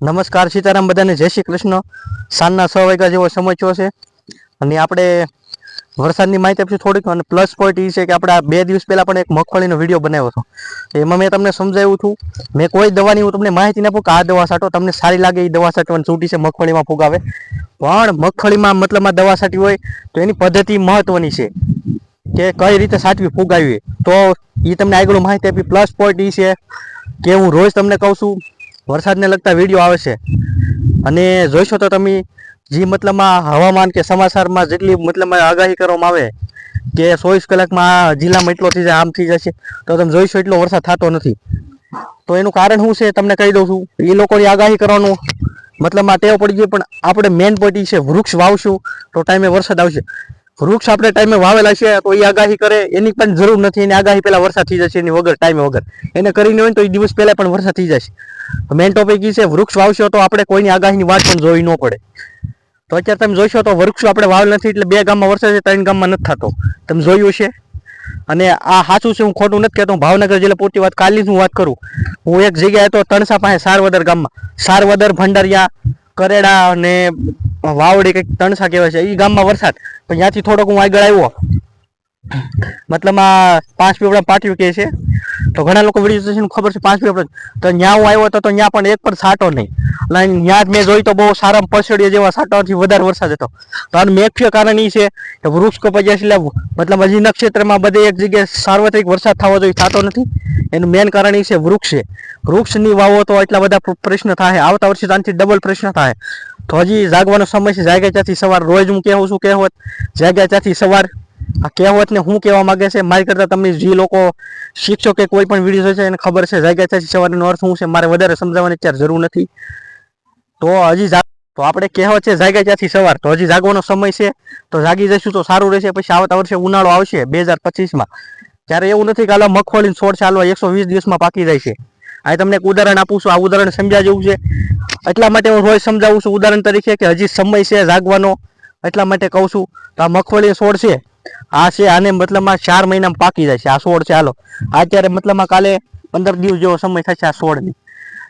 નમસ્કાર સીતારામ બધાને, જય શ્રી કૃષ્ણ. સાંજના છ વાગ્યા જેવો સમય થયો છે. અને આપણે વરસાદની માહિતી આપીશું થોડીક, અને પ્લસ પોઈન્ટ એ છે કે આપણે બે દિવસ પહેલા પણ એક મગફળીનો વીડિયો બનાવ્યો હતો. એમાં મેં તમને સમજાવ્યું છું મેં કોઈ દવાની હું તમને માહિતી ના આપું કે આ દવા છાંટો તમને સારી લાગે એ દવા છાંટવાની છૂટી છે મગફળીમાં ફુગાવે. પણ મગફળીમાં મતલબમાં દવા છાંટી હોય તો એની પદ્ધતિ મહત્વની છે કે કઈ રીતે સાચવી ફૂગાવી. તો એ તમને આગળ માહિતી આપી. પ્લસ પોઈન્ટ એ છે કે હું રોજ તમને કહું છું વરસાદને લગતા વીડિયો આવે છે. અને જોઈશો તો તમે જે મતલબમાં હવામાન કે સમાચારમાં જેટલી મતલબમાં આગાહી કરવામાં આવે કે ચોવીસ કલાકમાં જિલ્લામાં એટલો થઈ જાય, આમ થઈ જશે, તો તમે જોઈશો એટલો વરસાદ થતો નથી. તો એનું કારણ શું છે તમને કહી દઉં છું. એ લોકોની આગાહી કરવાનું મતલબમાં ટેવ પડી ગઈ પણ આપણે મેન પોઈન્ટ છે, વૃક્ષ વાવશું તો ટાઈમે વરસાદ આવશે. વૃક્ષ આપણે ટાઈમે વાવેલા છે, તો એ આગાહી કરે. એની પણ જરૂર નથી, એની આગાહી પહેલાં વરસાદ થઈ જશે, એની વગર ટાઈમે વગર. એને કરીને હોય તો એ દિવસ પહેલાં પણ વરસાદ થઈ જશે. મેન ટોપિક એ છે, વૃક્ષ વાવશો તો આપણે કોઈની આગાહીની વાત પણ જોઈ ન પડે. તો અત્યારે તમે જોઈશો તો વૃક્ષ આપણે વાવેલ નથી, એટલે બે ગામમાં વરસાદ છે, ત્રણ ગામમાં નથી થતો. તમે જોયું છે અને આ સાચું છે, હું ખોટું નથી કહેતો ભાવનગર જિલ્લા પૂરતી વાત, કાલની હું વાત કરું. હું એક જગ્યાએ તો તણસા પાસે, સારવદર ગામમાં. સારવદર, ભંડારિયા કરેડા અને વાવડી કંઈક તણસા કહેવાય છે એ ગામમાં વરસાદ. પણ ત્યાંથી થોડોક હું આગળ આવ્યો. આ પાંચ પીપળા પાટિયું કહે છે. તો ઘણા લોકો વીડિયો સ્ટેશન ખબર છે પાંચ પીપળા તો ત્યાં હું આવ્યો હતો તો ત્યાં પણ એક પણ સાટો નહીં. અને ત્યાં જ મેં જોઈ તો બહુ સારા પછડીએ જેવા સાટાથી વધારે વરસાદ હતો. તો આનું મુખ્ય કારણ એ છે કે વૃક્ષ કપાઈ જાય છે મતલબ હજી નક્ષત્રમાં બધે એક જગ્યાએ સાર્વત્રિક વરસાદ થવો જોઈએ, થતો નથી. એનું મેન કારણ એ છે વૃક્ષ છે. વૃક્ષની વાવો તો એટલા બધા પ્રશ્ન થાય. આવતા વર્ષે ત્યાંથી ડબલ પ્રશ્ન થાય. તો હજી જાગવાનો સમય છે. જાગ્યા ત્યાંથી સવાર રોજ હું કહેવું છું કહેવત. જાગ્યા ત્યાંથી સવાર. આ કહેવતને હું કહેવા માંગે છે. મારી કરતાં તમે જે લોકો શીખશો કે કોઈ પણ વીડિયો છે એને ખબર છે. જાગ્યા ત્યાંથી સવારનો અર્થ શું છે? મારે વધારે સમજાવવાની અત્યારે જરૂર નથી. તો હજી તો આપણે કહેવત છે જાગ્યા ત્યાંથી સવાર. તો હજી જાગવાનો સમય છે. તો જાગી જઈશું તો સારું રહેશે. પછી આવતા વર્ષે ઉનાળો આવશે બે હજાર પચીસમાં. ત્યારે એવું નથી કે હાલો મગફળીને છોડ ચાલવા એકસો વીસ દિવસમાં પાકી જાય છે. આ તમને એક ઉદાહરણ આપું છું. આ ઉદાહરણ સમજ્યા જેવું છે. એટલા માટે હું રોજ સમજાવું છું ઉદાહરણ તરીકે કે હજી સમય છે જાગવાનો. એટલા માટે કહું છું તો આ મગફળી છોડ છે. આ છે, આને મતલબમાં ચાર મહિનામાં પાકી જાય છે. આ છોડ છે હાલો અત્યારે મતલબમાં કાલે પંદર દિવસ જેવો સમય થશે આ છોડની.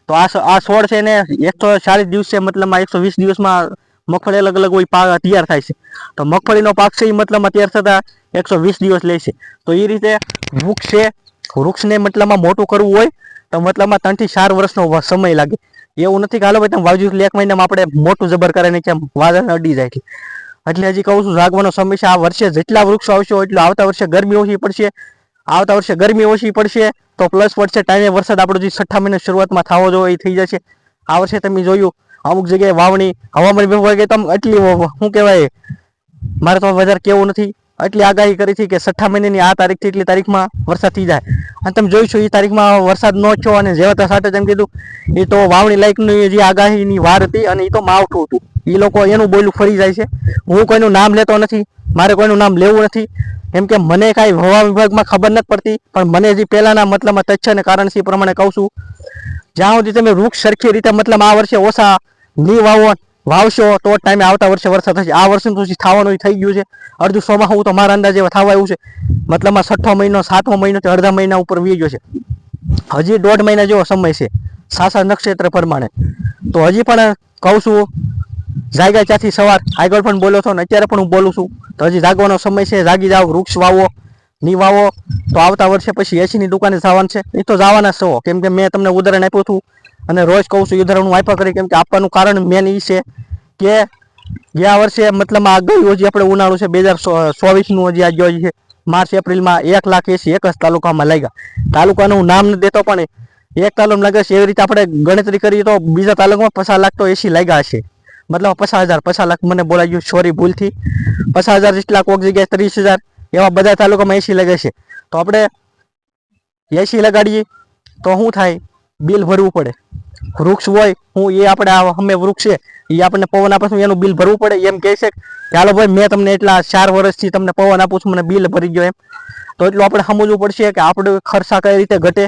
તો આ આ છોડ છે ને એકસો ચાલીસ દિવસે મતલબમાં એકસો વીસ દિવસમાં મગફળી અલગ અલગ હોય પાક તૈયાર થાય છે. તો મગફળીનો પાક છે એ મતલબમાં તૈયાર થતા એકસો વીસ દિવસ લે છે. તો એ રીતે વૃક્ષ છે વૃક્ષને મતલબમાં મોટું કરવું હોય, તો મતલબમાં ત્રણથી ચાર વર્ષનો સમય લાગે. એવું નથી કે હાલો ભાઈ તમે વાવજો એક મહિનામાં આપણે મોટું જબર કરે ને કેમ વાદળ અડી જાય છે. એટલે હજી કહું છું જાગવાનો સમય છે. આ વર્ષે જેટલા વૃક્ષો આવશે એટલું આવતા વર્ષે ગરમી ઓછી પડશે. આવતા વર્ષે ગરમી ઓછી પડશે, તો પ્લસ પડશે ટાઈમે વરસાદ આપણો જે છઠ્ઠા મહિના શરૂઆતમાં થવો જોઈએ એ થઈ જશે. આ વર્ષે તમે જોયું, અમુક જગ્યાએ વાવણી, હવામાન વિભાગે તો એટલી શું કહેવાય? મારે તો વધારે કેવું નથી. એટલી આગાહી કરી હતી કે છઠ્ઠા મહિનાની આ તારીખથી એટલી તારીખમાં વરસાદ થઈ જાય. અને તમે જોઈશું એ તારીખમાં વરસાદ ન થયો અને જેવા સાથે જેમ કીધું, એ તો વાવણી લાયકની જે આગાહીની વાર હતી અને એ તો માવઠું હતું. એ લોકો એનું બોલું ફરી જાય છે. હું કોઈનું નામ લેતો નથી, મારે કોઈનું નામ લેવું નથી. કેમ કે મને કાંઈ હવા વિભાગમાં ખબર નથી પડતી, પણ મને જે પહેલાંના મતલબમાં તથ્યને કારણ છે પ્રમાણે કહું છું, જ્યાં સુધી તમે વૃક્ષ સરખી રીતે મતલબ આ વર્ષે ઓછા નહીં વાવો વાવશો તો જ ટાઈમે આવતા વર્ષે વરસાદ થશે. આ વર્ષે તો થવાનું થઈ ગયું છે. અડધું સોમાં હું તો મારા અંદાજે થવા આવ્યું છે. મતલબમાં છઠ્ઠો મહિનો, સાતમો મહિનો કે અડધા મહિના ઉપર વી ગયો છે. હજી દોઢ મહિના જેવો સમય છે. સાસા નક્ષત્ર પ્રમાણે. તો હજી પણ કહું છું, જાગ્યા ત્યાંથી સવાર. આગળ પણ બોલ્યો છો ને, અત્યારે પણ હું બોલું છું. તો હજી જાગવાનો સમય છે. જાગી જાઓ, વૃક્ષ વાવો. ની વાવો તો આવતા વર્ષે પછી એસીની દુકાને જવાનું છે. એ તો જવાના છો. કેમ કે મેં તમને ઉદાહરણ આપ્યું હતું. અને રોજ કહું છું ઉદાહરણ હું આપ્યા કરી, કેમ કે આપવાનું કારણ મેન એ છે કે ગયા વર્ષે મતલબ આ ગયું હજી આપણે ઉનાળું છે બે હજાર ચોવીસનું હજી આ ગયો છે. માર્ચ, એપ્રિલમાં એક લાખ એસી એક જ તાલુકામાં લાગ્યા. તાલુકાનું હું નામ નથી દેતો, પણ એક તાલુમ લાગે છે, એવી રીતે આપણે ગણતરી કરીએ તો બીજા તાલુકામાં પચાસ લાખ તો એસી લાગ્યા હશે. મતલબ પચાસ હજાર, પચાસ લાખ મને બોલાઈ ગયું સોરી ભૂલથી. પચાસ હજાર જેટલા કોઈક જગ્યાએ ત્રીસ હજાર. એવા બધા તાલુકામાં એસી લગે છે. તો આપણે એસી લગાડીએ તો શું થાય? બિલ ભરવું પડે. વૃક્ષ હોય, હું એ આપણે અમે વૃક્ષ છે, એ આપણને પવન આપે એનું બિલ ભરવું પડે, એમ કહે છે કે, હાલો ભાઈ, મેં તમને એટલા ચાર વર્ષથી તમને પવન આપું છું, મને બિલ ભરી ગયો એમ. તો એટલું આપણે સમજવું પડશે કે આપણે ખર્ચા કઈ રીતે ઘટે.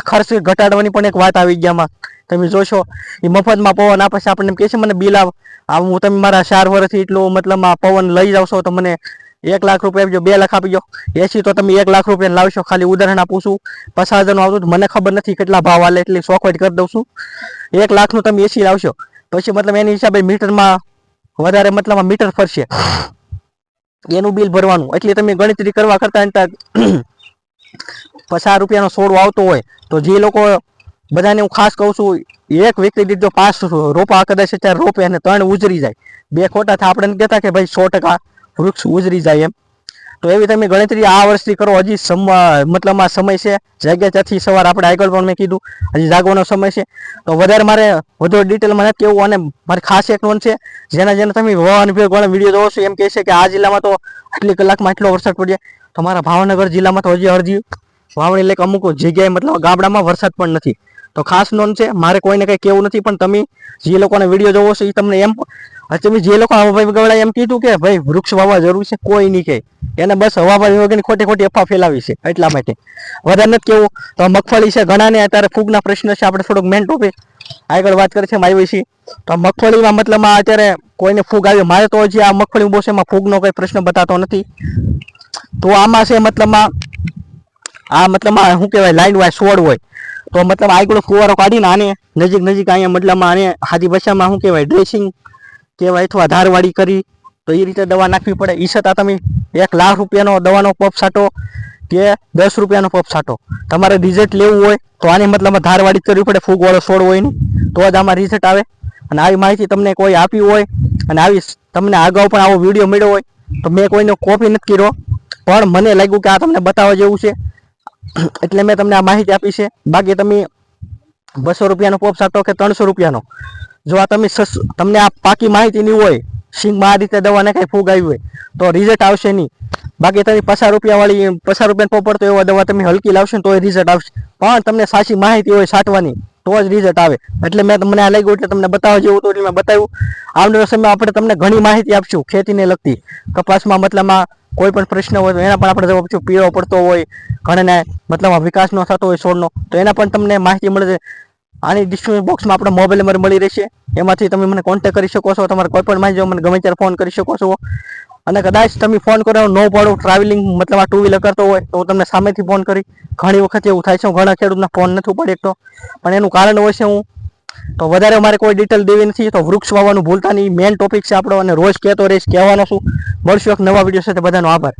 ખર્ચ ઘટાડવાની પણ એક વાત આવી ગયામાં તમે જોશો, એ મફતમાં પવન આપે છે, આપણને એમ કહે છે, મને બિલ આવ, આ હું તમે મારા ચાર વર્ષથી એટલું મતલબ આ પવન લઈ જાવ છો, તો મને એક લાખ રૂપિયા આપજો, બે લાખ આપજો. એસી તો તમે એક લાખ રૂપિયા લાવશો, ખાલી ઉદાહરણ આપું છું. પચાસ હજારનું આવતું મને ખબર નથી કેટલા ભાવ હાલે એટલે ચોખવટ કરી દઉં છું. એક લાખનું તમે એસી લાવશો. પછી મતલબ એની હિસાબે મીટરમાં વધારે મતલબ મીટર ફરશે. એનું બિલ ભરવાનું. એટલે તમે ગણતરી કરવા કરતા પચાસ રૂપિયાનો સોડો આવતો હોય, તો જે લોકો બધાને હું ખાસ કહું છું, એક વ્યક્તિ દીધો પાંચ રોપા કદાચ ચાર રોપે અને ત્રણ ઉજરી જાય, બે ખોટા થાય. આપણે કહેતા કે ભાઈ સો ટકા વૃક્ષ ઉજરી જાય એમ. તો એવી તમે ગણતરી આ વર્ષથી કરો. હજી મતલબ આ સમય છે. જાગ્યા ત્યાંથી સવાર આપણે આગળ પણ મેં કીધું. હજી જાગવાનો સમય છે. તો વધારે મારે વધુ ડિટેલમાં નથી કેવું અને મારી ખાસ એક નોંધ છે. જેના જેના તમે વાહન વીડિયો જોવો છો, એમ કહે છે કે આ જિલ્લામાં તો આટલી કલાકમાં આટલો વરસાદ પડ્યો. તો મારા ભાવનગર જિલ્લામાં તો હજી અડધી વાવણી એટલે કે અમુક જગ્યાએ મતલબ ગામડામાં વરસાદ પણ નથી. તો ખાસ નોંધ છે. મારે કોઈને કંઈ કેવું નથી, પણ તમે જે લોકોને વીડિયો જોવો છો એ તમને એમ તમે જે લોકો હવા ગવડા એમ કીધું કે ભાઈ વૃક્ષ વાવવા જરૂર છે, કોઈ નહીં કે એને બસ હવા વિભાગની ખોટી ખોટી અફવા ફેલાવી છે, એટલા માટે. વધારે નથી કેવું, તો મગફળી છે, ઘણાને અત્યારે ફૂગના પ્રશ્ન છે, આપણે થોડોક મેન ટોપિક આગળ વાત કરે છે આવી છે તો મગફળીમાં મતલબમાં અત્યારે કોઈને ફૂગ આવ્યો, મારે તો હજી આ મગફળી ઊભો છે, એમાં ફૂગનો કોઈ પ્રશ્ન બતાતો નથી. તો આમાં છે મતલબમાં આ મતલબમાં શું કહેવાય, લાઈન વાય સોળ હોય. તો મતલબ આગળ ફુવારો કાઢીને આને નજીક નજીક અહીંયા મતલબમાં આને હાજી ભાષામાં શું કહેવાય ડ્રેસિંગ કહેવાય, અથવા ધારવાળી કરી, તો એ રીતે દવા નાખવી પડે. એ છતાં તમે એક લાખ રૂપિયાનો દવાનો પંપ છાંટો કે દસ રૂપિયાનો પંપ છાંટો. તમારે રિઝલ્ટ લેવું હોય, તો આની મતલબમાં ધારવાળી કરવી પડે. ફૂગવાળો છોડ હોય ને તો જ આમાં રિઝલ્ટ આવે. અને આવી માહિતી તમને કોઈ આપી હોય, અને આવી તમને અગાઉ પણ આવો વીડિયો મળ્યો હોય, તો મેં કોઈને કોપી નથી કર્યો. પણ મને લાગ્યું કે આ તમને બતાવવા જેવું છે. એટલે મેં તમને આ માહિતી આપી છે. બાકી તમે બસો રૂપિયાનો પોપ સાટો કે ત્રણસો રૂપિયાનો? જો આ તમે તમને આ પાકી માહિતી નહીં હોય સિંગમાં આ રીતે દવાને કાંઈ ફૂગ આવી હોય, તો રિઝલ્ટ આવશે નહીં. બાકી તમે પચાસ રૂપિયાવાળી પચાસ રૂપિયાનો પોપડતો એવા દવા તમે હલકી લાવશો ને તો એ રિઝલ્ટ આવશે. પણ તમને સાચી માહિતી હોય સાટવાની તો જ રિઝલ્ટ આવે. એટલે મેં તમને આ લાગ્યું એટલે તમને બતાવવા જેવું એટલે મેં બતાવ્યું. આવનારા સમયમાં આપણે તમને ઘણી માહિતી આપશું, ખેતીને લગતી. કપાસમાં મતલબમાં કોઈ પણ પ્રશ્ન હોય તો એના પણ આપણે જવાબ આપશું. પીળો પડતો હોય, ઘણાને મતલબ વિકાસ ન થતો હોય, છોડનો, તો એના પણ તમને માહિતી મળે આની ડિસ્ક્રિપ્શન બોક્સમાં આપણો મોબાઈલ નંબર મળી રહેશે. એમાંથી તમે મને કોન્ટેક્ટ કરી શકો છો, તમારે કોઈ પણ માહિતી મને ગમે ત્યારે ફોન કરી શકો છો. અને કદાચ તમે ફોન કરો ન પાડો ટ્રાવેલિંગ મતલબ આ ટુ વ્હીલર કરતો હોય, તો હું તમને સામેથી ફોન કરી. ઘણી વખત એવું થાય છે, હું ઘણા ખેડૂતના ફોન નથી ઉપાડી શકતો પણ એનું કારણ હોય છે હું, તો વધારે મારે કોઈ ડિટેલ દેવી નથી, તો વૃક્ષ વાવવાનું ભૂલતા નહીં. મેઇન ટોપિક છે આપણો, અને રોજ કહેતો રહીશ, કહેવાનો છું. મળશું એક નવા વીડિયો સાથે, બધાનો આભાર.